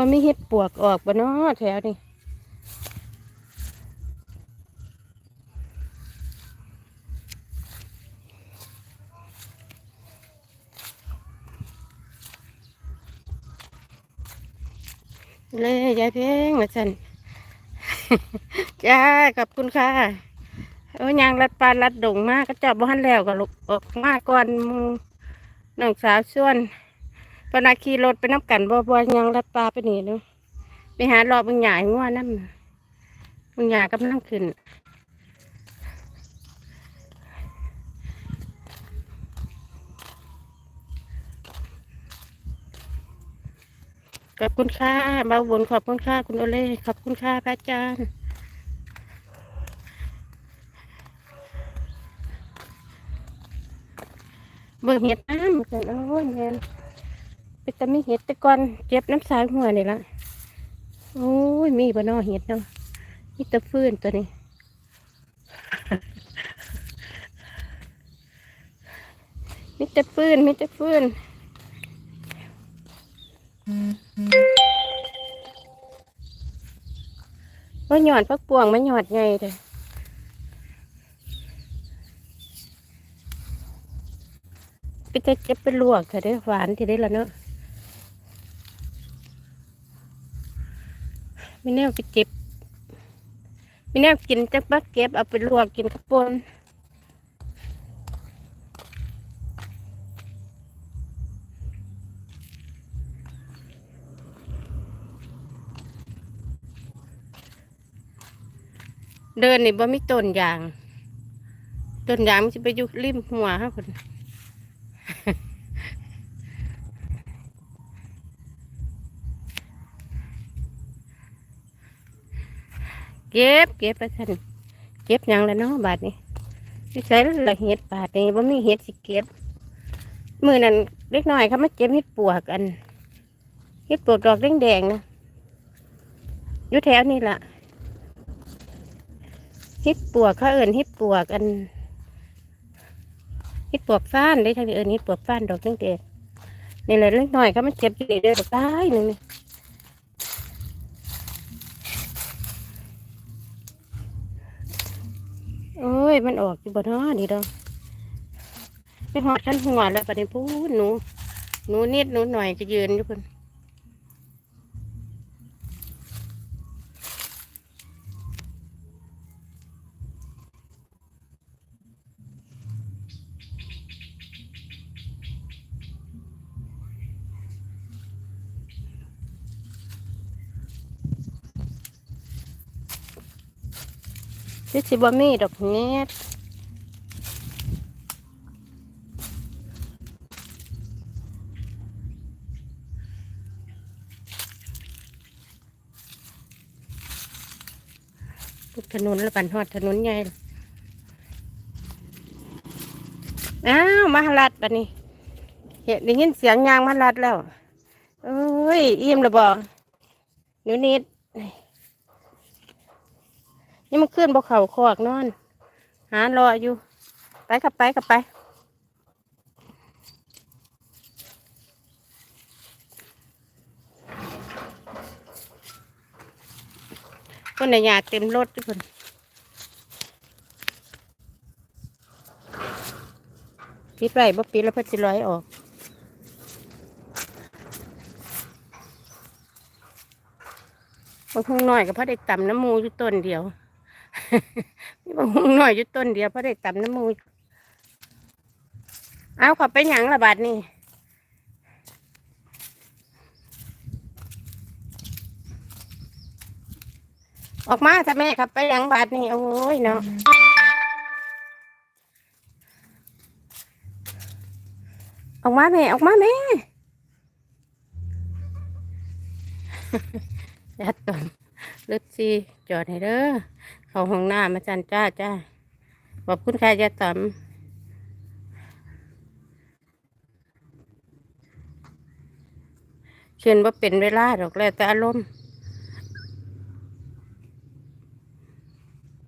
ว่าไม่เฮ็ดปวกออกบ่นาะแถวนี้เลยยายเพ่งมาสันจ้าขอบคุณค่ะโอ้ยางรัดปลารัดดงมากก็จับบ้านแล้วก็ลุกออกมาก่อนหมูน้องสาวส่วน ปนาขี่รถไปน้ำกันบ่บ่ยางรัดปลาไปนี่เนาะไปหารอบมึงใหญ่งัวนั่นมึงใหญ่กำลังขึ้นขอบคุณค่ะเบาบนขอบคุณค่ะคุณโอเล่ขอบคุณค่ะพระอาจารย์เบิ่งเห็ดน้ำกันโอ้ยแมน ไปแต่ไม่เห็ดแต่ก่อนเจ็บน้ำสายหัวนี่ละโอ้ยมีบ่นอเห็ดเนาะนี่ตะฟื้นตัวนี้มิตรฟืนมิตรฟืนว่าหยอดพักปวงไม่หยอดไงเด้อไปจะเจ็บไปลวกเถอะได้หวานทีได้ละเนาะ ม่แน่ไปเจ็บไม่แน่กินจักบักเก็บเอาไปลวกกินกระปนเดินนี่บ่มีต้นยาง ต้นยางมันจะไปอยู่ริมหัวฮะคน เก็บเก็บไปท่านเก็บยังแล้วเนาะบาทนี้ที่ใช้ละเห็ดบาทนี้บ่มีเห็ดสิเก็บมือนั้นเล็กน้อยเขามาเก็บเห็ดปวกกันเห็ดปวกดอกแดงๆนะอยู่แถวนี้ล่ะเฮ็ดปวกเขาเอินเฮ็ดปวกอันเฮ็ดปวกฟ้านได้ทางนี้เอินเฮ็ดปวกฟ้านดอกตั้งแต่นี่แหละเล็กน้อยเขามันเจ็บอยู่เด้อดอกตายหนึ่ง โอ้ย มันออกอยู่บ่เนาะนี่ดอกไปหอดชั้นหัวแล้วปะนี้พูดหนู หนูนิดหนูหน่อยจะยืนอยู่คน ที่สิบ่มีดอกเน็ดถนนแล้วปันหอดถนนใหญ่ล่ะอ้าวมาลัดบันนี้ เห็นได้ยินเสียงยางมาลัดแล้ว เอ้ย อิ่มแล้วบ่หนูนิด นี่มันขึ้นบกเขาคอกนอน หารออยู่ ไปขับไปขับไป คนในยาเต็มรถทุกคนปิดไว้บ่ปิดแล้วเพิ่นสิร้อยออกบางคงหน่อยก็เพระได้ต่ำน้ำมูอยู่ต้นเดียว มีบางคงหน่อยอยู่ต้นเดียวเพราะได้ต่ำน้ำมูเอาขับไปหยังละบาดนี่ออกมาถ้าแม่ขับไปหยังบาดนี่โอ้ยเนาะออกมาแม่ออกมาแม่ยัดก่อนรถซีจอดให้เด้อ เขาห้องหน้ามาจันจ้าจ้าขอบคุณค่ะยาต๋อมเขียนว่าเป็นเวลาดอกแล้วแต่อารมณ์